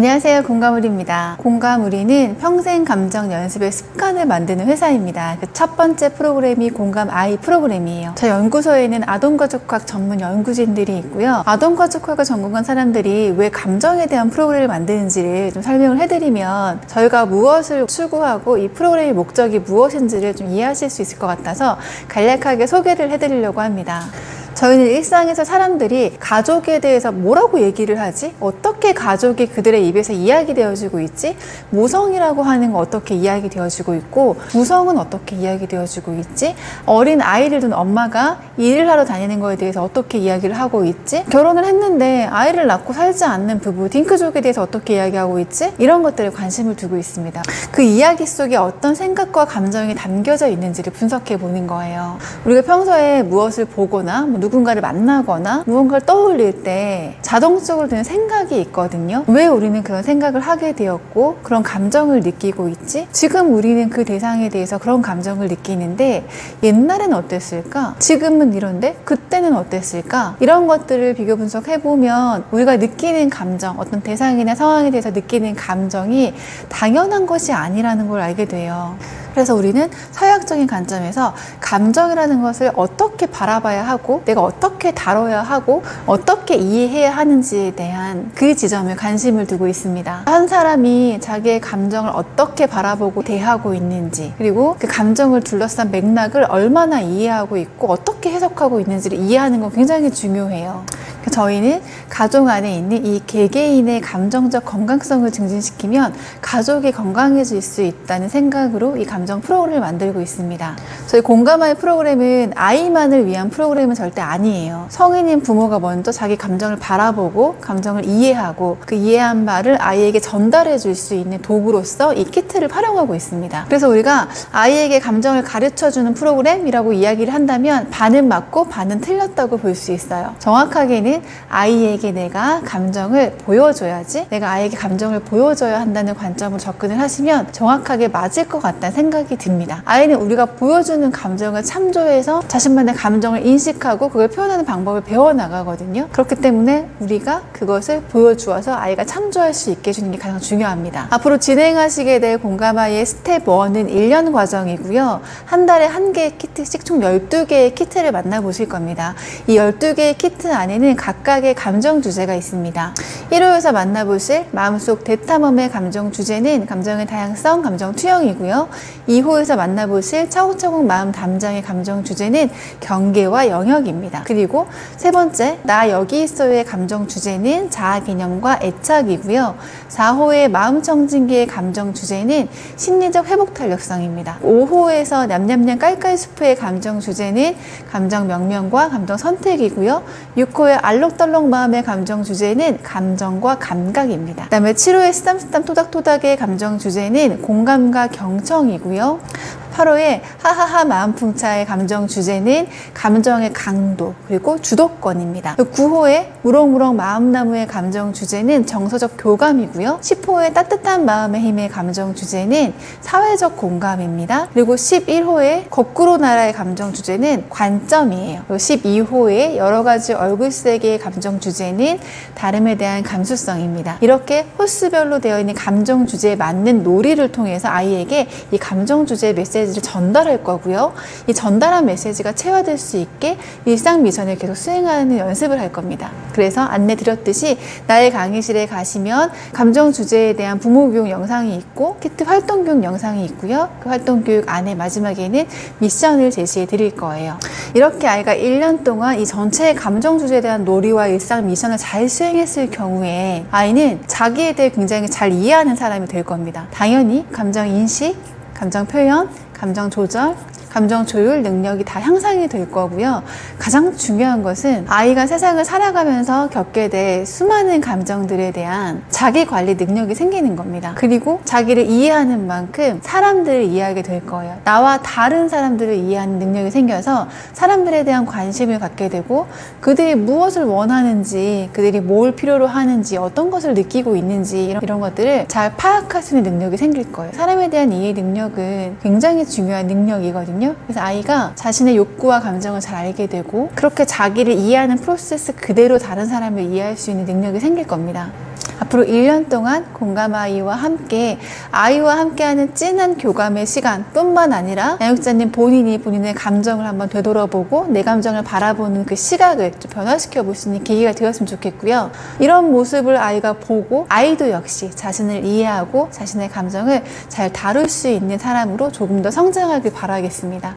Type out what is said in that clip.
안녕하세요. 공감우리입니다. 공감우리는 평생 감정 연습의 습관을 만드는 회사입니다. 그 첫 번째 프로그램이 공감 아이 프로그램이에요. 저 연구소에는 아동가족학 전문 연구진들이 있고요. 아동가족학을 전공한 사람들이 왜 감정에 대한 프로그램을 만드는지를 좀 설명을 해드리면 저희가 무엇을 추구하고 이 프로그램의 목적이 무엇인지를 좀 이해하실 수 있을 것 같아서 간략하게 소개를 해드리려고 합니다. 저희는 일상에서 사람들이 가족에 대해서 뭐라고 얘기를 하지? 어떻게 가족이 그들의 입에서 이야기되어지고 있지? 모성이라고 하는 건 어떻게 이야기되어지고 있고, 구성은 어떻게 이야기되어지고 있지? 어린 아이를 둔 엄마가 일을 하러 다니는 거에 대해서 어떻게 이야기를 하고 있지? 결혼을 했는데 아이를 낳고 살지 않는 부부, 딩크족에 대해서 어떻게 이야기하고 있지? 이런 것들에 관심을 두고 있습니다. 그 이야기 속에 어떤 생각과 감정이 담겨져 있는지를 분석해 보는 거예요. 우리가 평소에 무엇을 보거나 뭐 누군가를 만나거나 무언가를 떠올릴 때 자동적으로 드는 생각이 있거든요. 왜 우리는 그런 생각을 하게 되었고 그런 감정을 느끼고 있지? 지금 우리는 그 대상에 대해서 그런 감정을 느끼는데 옛날엔 어땠을까? 지금은 이런데 그때는 어땠을까? 이런 것들을 비교 분석해 보면 우리가 느끼는 감정, 어떤 대상이나 상황에 대해서 느끼는 감정이 당연한 것이 아니라는 걸 알게 돼요. 그래서 우리는 서양적인 관점에서 감정이라는 것을 어떻게 바라봐야 하고 내가 어떻게 다뤄야 하고 어떻게 이해해야 하는지에 대한 그 지점에 관심을 두고 있습니다. 한 사람이 자기의 감정을 어떻게 바라보고 대하고 있는지 그리고 그 감정을 둘러싼 맥락을 얼마나 이해하고 있고 어떻게 해석하고 있는지를 이해하는 건 굉장히 중요해요. 저희는 가족 안에 있는 이 개개인의 감정적 건강성을 증진시키면 가족이 건강해질 수 있다는 생각으로 이 감정 프로그램을 만들고 있습니다. 저희 공감아이 프로그램은 아이만을 위한 프로그램은 절대 아니에요. 성인인 부모가 먼저 자기 감정을 바라보고 감정을 이해하고 그 이해한 바를 아이에게 전달해 줄 수 있는 도구로서 이 키트를 활용하고 있습니다. 그래서 우리가 아이에게 감정을 가르쳐 주는 프로그램이라고 이야기를 한다면 반은 맞고 반은 틀렸다고 볼 수 있어요. 정확하게는 아이에게 내가 감정을 보여줘야지 내가 아이에게 감정을 보여줘야 한다는 관점으로 접근을 하시면 정확하게 맞을 것 같다는 생각이 듭니다. 아이는 우리가 보여주는 감정을 참조해서 자신만의 감정을 인식하고 그걸 표현하는 방법을 배워나가거든요. 그렇기 때문에 우리가 그것을 보여주어서 아이가 참조할 수 있게 해주는 게 가장 중요합니다. 앞으로 진행하시게 될 공감아이의 스텝 1은 1년 과정이고요. 한 달에 한 개의 키트씩 총 12개의 키트를 만나보실 겁니다. 이 12개의 키트 안에는 각각의 감정 주제가 있습니다. 1호에서 만나보실 마음속 대탐험의 감정 주제는 감정의 다양성, 감정 투영이고요. 2호에서 만나보실 차곡차곡 마음 담장의 감정 주제는 경계와 영역입니다. 그리고 세 번째, 나 여기 있어의 감정 주제는 자아 개념과 애착이고요. 4호의 마음 청진기의 감정 주제는 심리적 회복 탄력성입니다. 5호에서 냠냠냠 깔깔 수프의 감정 주제는 감정 명명과 감정 선택이고요. 6호의 알록달록 마음의 감정 주제는 감정과 감각입니다. 그 다음에 7호의 쓰담쓰담 토닥토닥의 감정 주제는 공감과 경청이고요. 8호의 하하하 마음풍차의 감정 주제는 감정의 강도 그리고 주도권입니다. 9호의 무럭무럭 마음나무의 감정 주제는 정서적 교감이고요. 10호의 따뜻한 마음의 힘의 감정 주제는 사회적 공감입니다. 그리고 11호의 거꾸로 나라의 감정 주제는 관점이에요. 그리고 12호의 여러 가지 얼굴색의 감정 주제는 다름에 대한 감수성입니다. 이렇게 호스별로 되어 있는 감정 주제에 맞는 놀이를 통해서 아이에게 이 감정 주제의 메시지 를 전달할 거고요. 이 전달한 메시지가 체화될 수 있게 일상 미션을 계속 수행하는 연습을 할 겁니다. 그래서 안내 드렸듯이 나의 강의실에 가시면 감정 주제에 대한 부모 교육 영상이 있고 키트 활동 교육 영상이 있고요. 그 활동 교육 안에 마지막에는 미션을 제시해 드릴 거예요. 이렇게 아이가 1년 동안 이 전체의 감정 주제에 대한 놀이와 일상 미션을 잘 수행했을 경우에 아이는 자기에 대해 굉장히 잘 이해하는 사람이 될 겁니다. 당연히 감정 인식, 감정 표현, 감정 조절, 감정 조율 능력이 다 향상이 될 거고요. 가장 중요한 것은 아이가 세상을 살아가면서 겪게 될 수많은 감정들에 대한 자기 관리 능력이 생기는 겁니다. 그리고 자기를 이해하는 만큼 사람들을 이해하게 될 거예요. 나와 다른 사람들을 이해하는 능력이 생겨서 사람들에 대한 관심을 갖게 되고 그들이 무엇을 원하는지, 그들이 뭘 필요로 하는지, 어떤 것을 느끼고 있는지 이런, 이런 것들을 잘 파악할 수 있는 능력이 생길 거예요. 사람에 대한 이해 능력은 굉장히 중요한 능력이거든요. 그래서 아이가 자신의 욕구와 감정을 잘 알게 되고 그렇게 자기를 이해하는 프로세스 그대로 다른 사람을 이해할 수 있는 능력이 생길 겁니다. 앞으로 1년 동안 공감 아이와 함께 아이와 함께하는 진한 교감의 시간뿐만 아니라 양육자님 본인이 본인의 감정을 한번 되돌아보고 내 감정을 바라보는 그 시각을 좀 변화시켜 볼 수 있는 계기가 되었으면 좋겠고요. 이런 모습을 아이가 보고 아이도 역시 자신을 이해하고 자신의 감정을 잘 다룰 수 있는 사람으로 조금 더 성장하길 바라겠습니다.